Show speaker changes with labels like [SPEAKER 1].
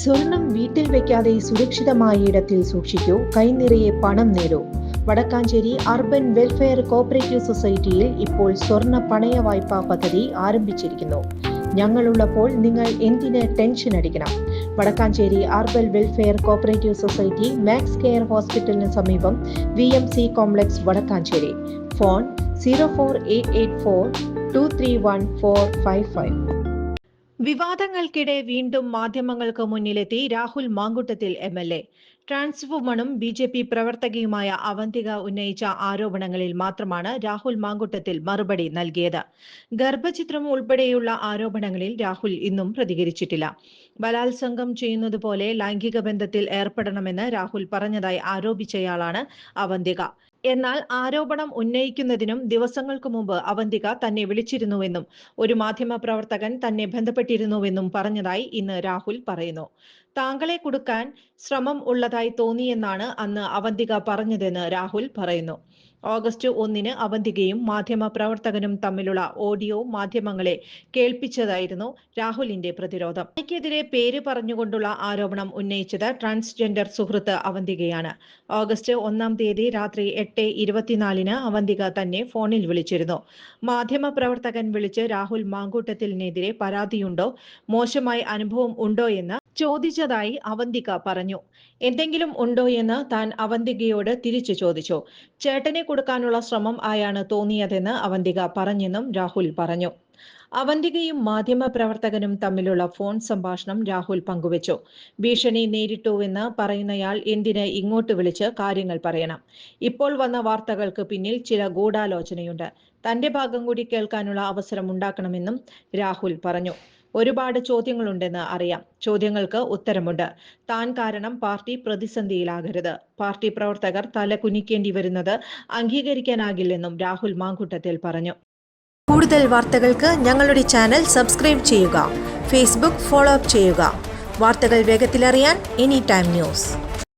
[SPEAKER 1] സ്വർണം വീട്ടിൽ വെക്കാതെ സുരക്ഷിതമായ ഇടത്തിൽ സൂക്ഷിക്കൂ. കൈനിറയെ പണം നേടൂ വടക്കാഞ്ചേരി അർബൻ വെൽഫെയർ കോപ്പറേറ്റീവ് സൊസൈറ്റിയിൽ ഇപ്പോൾ സ്വർണ പണയ വായ്പാ പദ്ധതി ആരംഭിച്ചിരിക്കുന്നു. ഞങ്ങളുള്ളപ്പോൾ നിങ്ങൾ എന്തിന് ടെൻഷൻ അടിക്കണം? Vadakkanchery urban welfare cooperative society max care ഹോസ്പിറ്റലിന് സമീപം V M C complex Vadakkanchery. Phone zero four eight eight four two three one four five five. വിവാദങ്ങൾക്കിടെ വീണ്ടും മാധ്യമങ്ങൾക്ക് മുന്നിലെത്തി Rahul Mankoottathil M L A. Trans വുമണും B J P പ്രവർത്തകയുമായ അവന്തിക ഉന്നയിച്ച ആരോപണങ്ങളിൽ മാത്രമാണ് രാഹുൽ മാങ്കുട്ടത്തിൽ മറുപടി നൽകിയത്. ഗർഭചിത്രം ഉൾപ്പെടെയുള്ള ആരോപണങ്ങളിൽ രാഹുൽ ഇന്നും പ്രതികരിച്ചിട്ടില്ല. ബലാത്സംഗം ചെയ്യുന്നതുപോലെ ലൈംഗിക ബന്ധത്തിൽ ഏർപ്പെടണമെന്ന് രാഹുൽ പറഞ്ഞതായി ആരോപിച്ചയാളാണ് അവന്തിക. എന്നാൽ ആരോപണം ഉന്നയിക്കുന്നതിനും ദിവസങ്ങൾക്ക് മുമ്പ് അവന്തിക തന്നെ വിളിച്ചിരുന്നുവെന്നും ഒരു മാധ്യമ പ്രവർത്തകൻ തന്നെ ബന്ധപ്പെട്ടിരുന്നുവെന്നും പറഞ്ഞതായി ഇന്ന് രാഹുൽ പറയുന്നു. താങ്കളെ കൊടുക്കാൻ ശ്രമം ഉള്ളതായി തോന്നിയെന്നാണ് അന്ന് അവന്തിക പറഞ്ഞതെന്ന് രാഹുൽ പറയുന്നു. ഓഗസ്റ്റ് ഒന്നിന് അവന്തികയും മാധ്യമ പ്രവർത്തകനും തമ്മിലുള്ള ഓഡിയോ മാധ്യമങ്ങളെ കേൾപ്പിച്ചതായിരുന്നു രാഹുലിന്റെ പ്രതിരോധം. തനിക്കെതിരെ പേര് പറഞ്ഞുകൊണ്ടുള്ള ആരോപണം ഉന്നയിച്ചത് ട്രാൻസ്ജെൻഡർ സുഹൃത്ത് അവന്തികയാണ്. ഓഗസ്റ്റ് ഒന്നാം തീയതി രാത്രി എട്ട് ഇരുപത്തിനാലിന് അവന്തിക തന്നെ ഫോണിൽ വിളിച്ചിരുന്നു. മാധ്യമ പ്രവർത്തകൻ വിളിച്ച് രാഹുൽ മാങ്കൂട്ടത്തിനെതിരെ പരാതിയുണ്ടോ? മോശമായ അനുഭവം ഉണ്ടോ എന്ന് ചോദിച്ചതായി അവന്തിക പറഞ്ഞു. എന്തെങ്കിലും ഉണ്ടോ എന്ന് താൻ അവന്തികയോട് തിരിച്ചു ചോദിച്ചു. ചേട്ടനെ കൊടുക്കാനുള്ള ശ്രമം ആയാണ് തോന്നിയതെന്ന് അവന്തിക പറഞ്ഞെന്നും രാഹുൽ പറഞ്ഞു. അവന്തികയും മാധ്യമപ്രവർത്തകനും തമ്മിലുള്ള ഫോൺ സംഭാഷണം രാഹുൽ പങ്കുവച്ചു. ഭീഷണി നേരിട്ടുവെന്ന് പറയുന്നയാൾ എന്തിന് ഇങ്ങോട്ട് വിളിച്ച് കാര്യങ്ങൾ പറയണം. ഇപ്പോൾ വന്ന വാർത്തകൾക്ക് പിന്നിൽ ചില ഗൂഢാലോചനയുണ്ട്. തന്റെ ഭാഗം കൂടി കേൾക്കാനുള്ള അവസരം ഉണ്ടാക്കണമെന്നും രാഹുൽ പറഞ്ഞു. ഒരുപാട് ചോദ്യങ്ങളുണ്ടെന്ന് അറിയാം. ചോദ്യങ്ങൾക്ക് ഉത്തരമുണ്ട്. താൻ കാരണം പാർട്ടി പ്രതിസന്ധിയിലാകരുത്. പാർട്ടി പ്രവർത്തകർ തല കുനിക്കേണ്ടി വരുന്നത് അംഗീകരിക്കാനാകില്ലെന്നും രാഹുൽ മാങ്കുട്ടത്തിൽ പറഞ്ഞു.
[SPEAKER 2] കൂടുതൽ വാർത്തകൾക്ക് ഞങ്ങളുടെ ചാനൽ സബ്സ്ക്രൈബ് ചെയ്യുക. ഫേസ്ബുക്ക് ഫോളോ അപ്പ് ചെയ്യുക. വാർത്തകൾ വേഗത്തിലറിയാൻ എനി ടൈം ന്യൂസ്.